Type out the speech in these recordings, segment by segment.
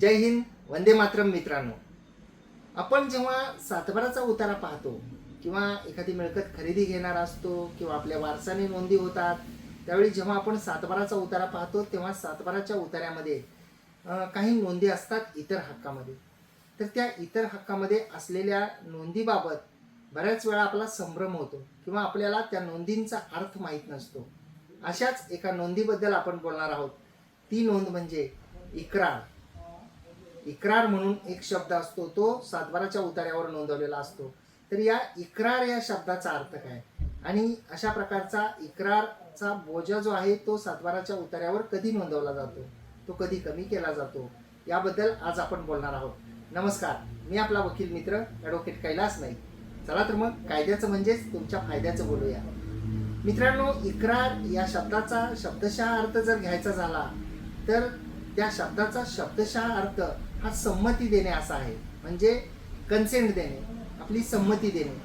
जय हिंद वंदे मातरम मित्रांनो. आपण जेव्हा सातबाराचा उतारा पाहतो किंवा एखादी मिळकत खरेदी घेणार असतो किंवा आपल्या वारसाने नोंदी होतात त्यावेळी जेव्हा आपण सातबाराचा उतारा पाहतो तेव्हा सातबाराच्या उतार्यामध्ये काही नोंदी असतात इतर हक्कामध्ये. तर त्या इतर हक्कामध्ये असलेल्या नोंदीबाबत बऱ्याच वेळा आपला संभ्रम होतो किंवा आपल्याला त्या नोंदींचा अर्थ माहीत नसतो. अशाच एका नोंदीबद्दल आपण बोलणार आहोत. ती नोंद म्हणजे इकरार इक्रार म्हणून एक शब्द असतो तो सातबाराच्या उतार्यावर नोंदवलेला असतो. तर या इक्रार या शब्दाचा अर्थ काय? आणि अशा प्रकारचा इक्रारचा बोजा जो आहे तो सातबाराच्या उतार्यावर कधी नोंदवला जातो? तो कधी कमी केला जातो? याबद्दल आज आपण बोलणार आहोत. नमस्कार मी आपला वकील मित्र ॲडव्होकेट कैलास नाही चला तर मग कायद्याचं म्हणजेच तुमच्या फायद्याचं बोलूया. मित्रांनो इक्रार या शब्दाचा शब्दशः अर्थ जर घ्यायचा झाला तर त्या शब्दाचा शब्दशः अर्थ हा संमती देणे असा आहे. म्हणजे कन्सेंट देणे आपली संमती देणे.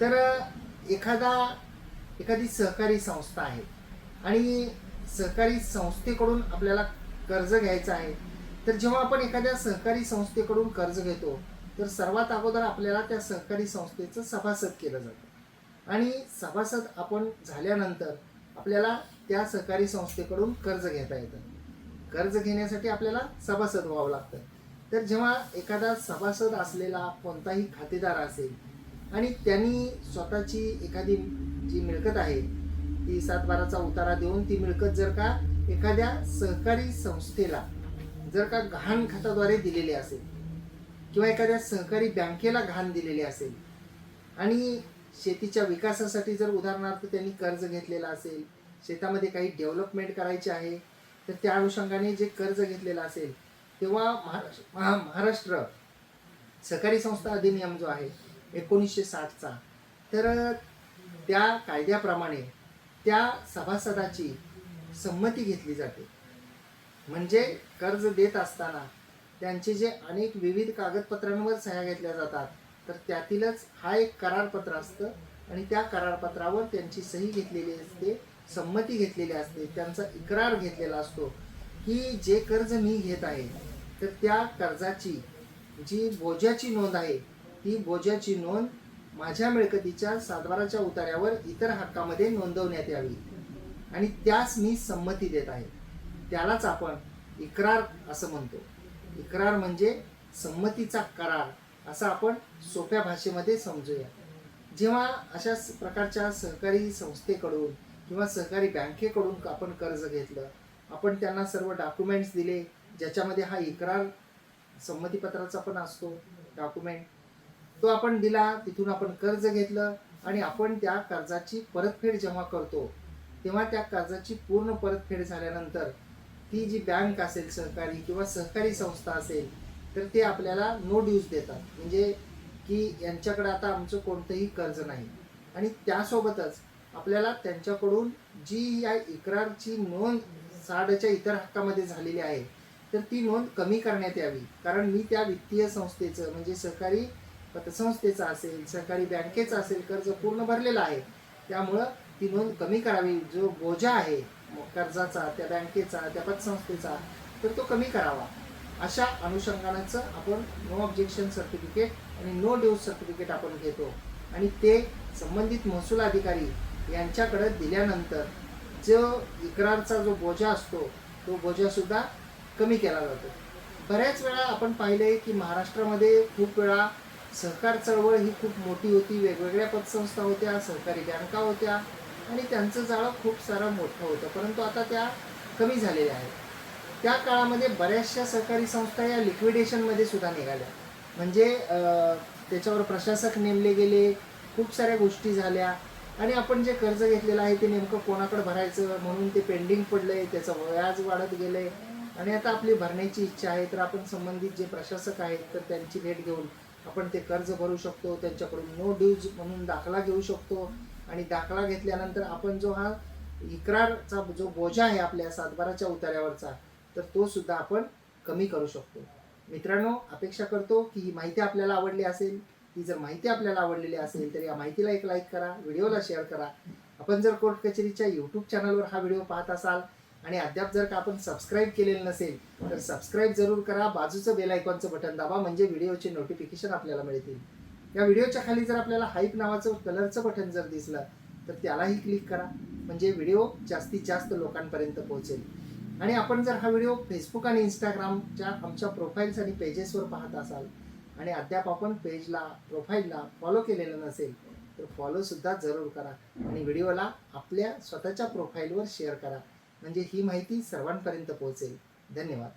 तर एखादा एखादी सहकारी संस्था आहे आणि सहकारी संस्थेकडून आपल्याला कर्ज घ्यायचं आहे तर जेव्हा आपण एखाद्या सहकारी संस्थेकडून कर्ज घेतो तर सर्वात अगोदर आपल्याला त्या सहकारी संस्थेचं सभासद केलं जातं. आणि सभासद आपण झाल्यानंतर आपल्याला त्या सहकारी संस्थेकडून कर्ज घेता येतं. कर्ज घेण्यासाठी आपल्याला सभासद व्हावं लागतं. तर जेव्हा एखादा सभासद असलेला कोणताही खातेदार असेल आणि त्यांनी स्वतःची एखादी जी मिळकत आहे ती सातबाराचा उतारा देऊन ती मिळकत जर का एखाद्या सहकारी संस्थेला जर का गहाण खात्याद्वारे दिलेली असेल किंवा एखाद्या सहकारी बँकेला घाण दिलेली असेल आणि शेतीच्या विकासासाठी जर उदाहरणार्थ त्यांनी कर्ज घेतलेलं असेल शेतामध्ये काही डेव्हलपमेंट करायची आहे तर त्या अनुषंगाने जे कर्ज घेतलेलं असेल तेव्हा महाराष्ट्र महा- महाराष्ट्र सहकारी संस्था अधिनियम जो आहे एकोणीसशे साठचा तर त्या कायद्याप्रमाणे त्या सभासदाची संमती घेतली जाते. म्हणजे कर्ज देत असताना त्यांचे जे अनेक विविध कागदपत्रांवर सह्या घेतल्या जातात तर त्यातीलच हा एक करारपत्र असतं आणि त्या करारपत्रावर त्यांची सही घेतलेली असते संमती घेतलेली असते त्यांचा इक्रार घेतलेला असतो. ही जे कर्ज मी घेत आहे तर त्या कर्जाची जी बोजाची नोंद आहे ती बोजाची नोंद माझ्या मिळकतीच्या सातबाराच्या उतार्यावर इतर हक्कामध्ये नोंदवण्यात यावी. आणि त्यास मी संमती देत आहे. त्यालाच आपण इकरार असं म्हणतो. इक्रार म्हणजे संमतीचा करार असं आपण सोप्या भाषेमध्ये समजूया. जेव्हा अशा प्रकारच्या सहकारी संस्थेकडून किंवा सहकारी बँकेकडून आपण कर्ज घेतलं आपण त्यांना सर्व डॉक्युमेंट्स दिले ज्याच्यामध्ये हा इकरार संमतीपत्राचा पण असतो डॉक्युमेंट तो आपण दिला तिथून आपण कर्ज घेतलं आणि आपण त्या कर्जाची परतफेड जेव्हा करतो तेव्हा त्या कर्जाची पूर्ण परतफेड झाल्यानंतर ती जी बँक असेल सहकारी किंवा सहकारी संस्था असेल तर ते आपल्याला नो ड्यूज देतात. म्हणजे की यांच्याकडे आता आमचं कोणतंही कर्ज नाही. आणि त्यासोबतच आपल्याला त्यांच्याकडून जी या इक्रारची नोंद साडच्या इतर हक्कामध्ये झालेली आहे तर ती नोंद कमी करण्यात यावी. कारण मी त्या वित्तीय संस्थेचं म्हणजे सहकारी पतसंस्थेचं असेल सहकारी बँकेचं असेल कर्ज पूर्ण भरलेलं आहे. त्यामुळं ती नोंद कमी करावी. जो बोजा आहे कर्जाचा त्या बँकेचा त्या पतसंस्थेचा तर तो कमी करावा. अशा अनुषंगानाचं आपण नो ऑब्जेक्शन सर्टिफिकेट आणि नो ड्यूज सर्टिफिकेट आपण घेतो. आणि ते संबंधित महसूल अधिकारी यांच्याकडे दिल्यानंतर जो इक्रारचा जो बोजा असतो तो बोजासुद्धा कमी केला जातो. बऱ्याच वेळा आपण पाहिलं की महाराष्ट्रामध्ये खूप वेळा सहकार चळवळ ही खूप मोठी होती वेगवेगळ्या पतसंस्था होत्या सहकारी बँका होत्या आणि त्यांचं जाळं खूप सारं मोठं होतं. परंतु आता त्या कमी झालेल्या आहेत. त्या काळामध्ये बऱ्याचशा सहकारी संस्था या लिक्विडेशनमध्ये सुद्धा निघाल्या. म्हणजे त्याच्यावर प्रशासक नेमले गेले खूप साऱ्या गोष्टी झाल्या. आणि आपण जे कर्ज घेतलेलं आहे ते नेमकं कोणाकडे भरायचं? म्हणून ते पेंडिंग पडलंय त्याचं व्याज वाढत गेलंय. आणि आता आपली भरण्याची इच्छा आहे तर आपण संबंधित जे प्रशासक आहेत तर त्यांची भेट घेऊन आपण ते कर्ज भरू शकतो. त्यांच्याकडून नो ड्यूज म्हणून दाखला घेऊ शकतो. आणि दाखला घेतल्यानंतर आपण जो हा इकरारचा जो बोजा आहे आपल्या सातबाराच्या उतार्यावरचा तर तो सुद्धा आपण कमी करू शकतो. मित्रांनो अपेक्षा करतो की ही माहिती आपल्याला आवडली असेल ती जर माहिती आपल्याला आवडलेली असेल तर या माहितीला एक लाईक करा व्हिडिओला शेअर करा. आपण जर कोर्ट कचेरीच्या यूट्यूब चॅनलवर हा व्हिडिओ पाहत असाल आणि अद्याप जर का आपण सबस्क्राईब केलेलं नसेल तर सबस्क्राईब जरूर करा. बाजूचं बेल आयकॉनचं बटन दाबा म्हणजे व्हिडिओचे नोटिफिकेशन आपल्याला मिळतील. या व्हिडिओच्या खाली जर आपल्याला हाईप नावाचं कलरचं बटन जर दिसलं तर त्यालाही क्लिक करा. म्हणजे व्हिडिओ जास्तीत जास्त लोकांपर्यंत पोहोचेल. आणि आपण जर हा व्हिडिओ फेसबुक आणि इंस्टाग्रामच्या आमच्या प्रोफाईल्स आणि पेजेसवर पाहत असाल आणि अद्याप आपण पेजला प्रोफाईलला फॉलो केलेलं नसेल तर फॉलोसुद्धा जरूर करा. आणि व्हिडिओला आपल्या स्वतःच्या प्रोफाईलवर शेअर करा. म्हणजे ही माहिती सर्वांपर्यंत पोहोचेल. धन्यवाद.